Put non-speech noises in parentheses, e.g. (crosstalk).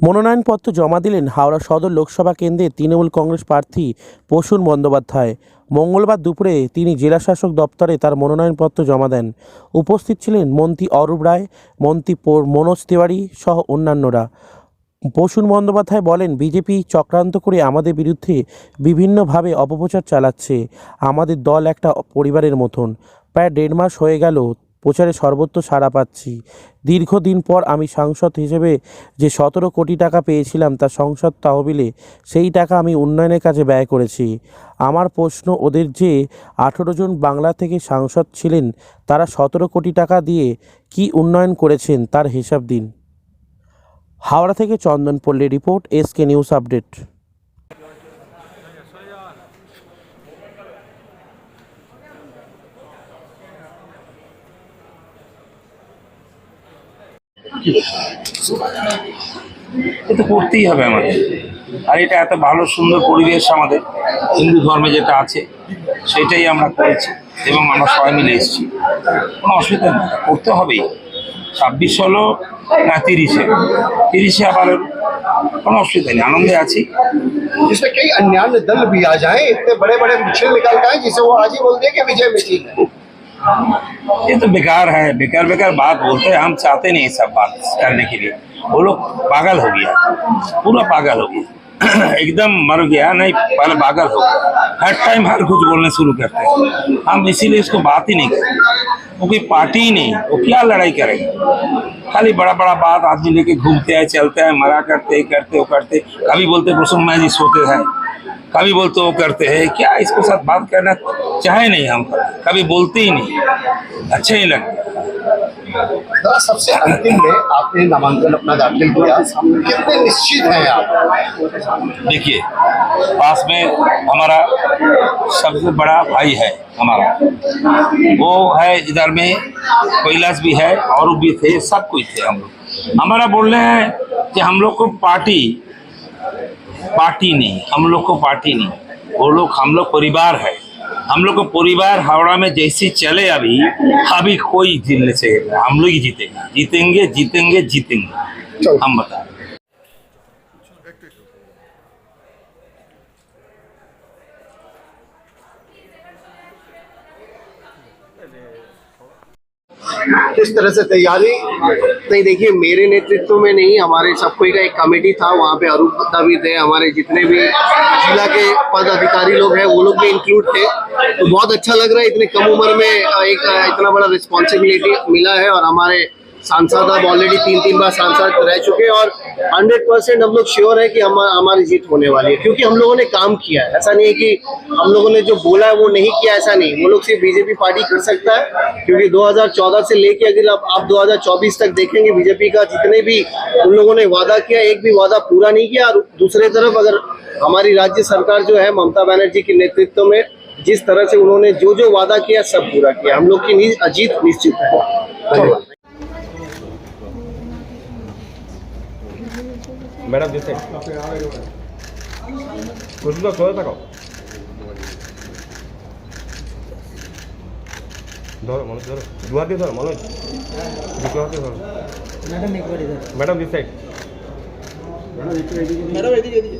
মনোনয়নপত্র জমা দিলেন হাওড়া সদর লোকসভা কেন্দ্রের তৃণমূল কংগ্রেস প্রার্থী প্রসূন বন্দ্যোপাধ্যায়। মঙ্গলবার দুপুরে তিনি জেলাশাসক দপ্তরে তার মনোনয়নপত্র জমা দেন। উপস্থিত ছিলেন মন্ত্রী অরূপ রায়, মন্ত্রী মনোজ তিওয়ারি সহ অন্যান্যরা। প্রসূন বন্দ্যোপাধ্যায় বলেন, বিজেপি চক্রান্ত করে আমাদের বিরুদ্ধে বিভিন্নভাবে অপপ্রচার চালাচ্ছে। আমাদের দল একটা পরিবারের মতন। প্রায় দেড় মাস হয়ে গেল প্রচারে সর্বত্র সাড়া পাচ্ছি। দীর্ঘদিন পর আমি সাংসদ হিসেবে যে সতেরো কোটি টাকা পেয়েছিলাম তা সংসদ তহবিলে, সেই টাকা আমি উন্নয়নের কাজে ব্যয় করেছি। আমার প্রশ্ন ওদের যে আঠেরো জন বাংলা থেকে সাংসদ ছিলেন, তারা সতেরো কোটি টাকা দিয়ে কি উন্নয়ন করেছেন তার হিসাব দিন। হাওড়া থেকে চন্দন পল্লী রিপোর্ট এসকে নিউজ আপডেট। এটা করতেই হবে আমাদের। আর এটা এত ভালো, সুন্দর পরিবেশ আমাদের, হিন্দু ধর্মে যেটা আছে, সেটাই আমরা করেছি এবং আমরা সবাই মিলে এসেছি। কোনো অসুবিধা নেই, করতে হবেই। ছাব্বিশ হলো না, তিরিশে। তিরিশে আবার কোনো অসুবিধা নেই, আনন্দে আছি। जिसमें कई अन्य दल भी आ जाएं, इतने बड़े बड़े मुश्किल निकाल के आए, जिसे वो ये तो बेकार है, बेकार बेकार बात बोलते हैं, हम चाहते नहीं सब बात करने के लिए। वो लोग पागल हो गया, पूरा पागल हो गया। (clears throat) एकदम मर गया, नहीं, पहले पागल हो हर टाइम हर कुछ बोलने शुरू करते हैं। हम इसीलिए इसको बात ही नहीं करते। वो कोई पार्टी ही नहीं वो क्या लड़ाई करेगा? खाली बड़ा बड़ा बात, आदमी लेके घूमते हैं, चलते हैं, मरा करते करते, वो करते। कभी बोलते कुसुम, मैं जी सोते हैं। कभी बोलते वो करते हैं क्या इसके साथ बात करना चाहे नहीं हम? कभी बोलते ही नहीं। अच्छे ही लगते सबसे अंतिम में आपने नामांकन अपना दाखिल किया। कितने निश्चित हैं आप? देखिए पास में हमारा सबसे बड़ा भाई है हमारा। वो है इधर में कैलाश भी है और भी थे सब कुछ थे हम लोग। हमारा बोल रहे हैं कि हम लोग को पार्टी पार्टी नहीं हम लोग को पार्टी नहीं। वो लोग हम लोग परिवार है। हम लोग को परिवार हावड़ा में जैसे चले अभी अभी कोई जीतने से हम लोग ही जीतेंगे। जीतेंगे जीतेंगे जीतेंगे। हम बता किस तरह से तैयारी नहीं, देखिए, मेरे नेतृत्व में नहीं, हमारे सबको का एक कमेटी था, वहाँ पे अरूप दत्ता भी थे, हमारे जितने भी जिला के पदाधिकारी लोग हैं, वो लोग भी इंक्लूड थे। तो बहुत अच्छा लग रहा है, इतनी कम उम्र में, एक, इतना बड़ा रिस्पॉन्सिबिलिटी मिला है और हमारे सांसद अब ऑलरेडी तीन तीन बार सांसद रह चुके और हंड्रेड परसेंट हम लोग श्योर है कि हम हमारी जीत होने वाली है क्योंकि हम लोगों ने काम किया है। ऐसा नहीं है कि हम लोगों ने जो बोला है वो नहीं किया ऐसा नहीं। वो लोग सिर्फ़ बीजेपी पार्टी कर सकता है क्योंकि 2014 से लेके अगर आप, आप 2024 तक देखेंगे बीजेपी का जितने भी उन लोगों ने वादा किया एक भी वादा पूरा नहीं किया। और दूसरे तरफ़ अगर हमारी राज्य सरकार जो है ममता बनर्जी के नेतृत्व में जिस तरह से उन्होंने जो जो वादा किया सब पूरा किया। हम लोग की नि- जीत निश्चित है। ম্যাডাম দিতে প্রশ্নটা চলে থাকো। ধরো মনোজ ধরো। দু হাতে ধরো মনোজ। দুটো হাতে ধরো। ম্যাডাম দিস সাইড ম্যাডাম এদিকে এদিকে।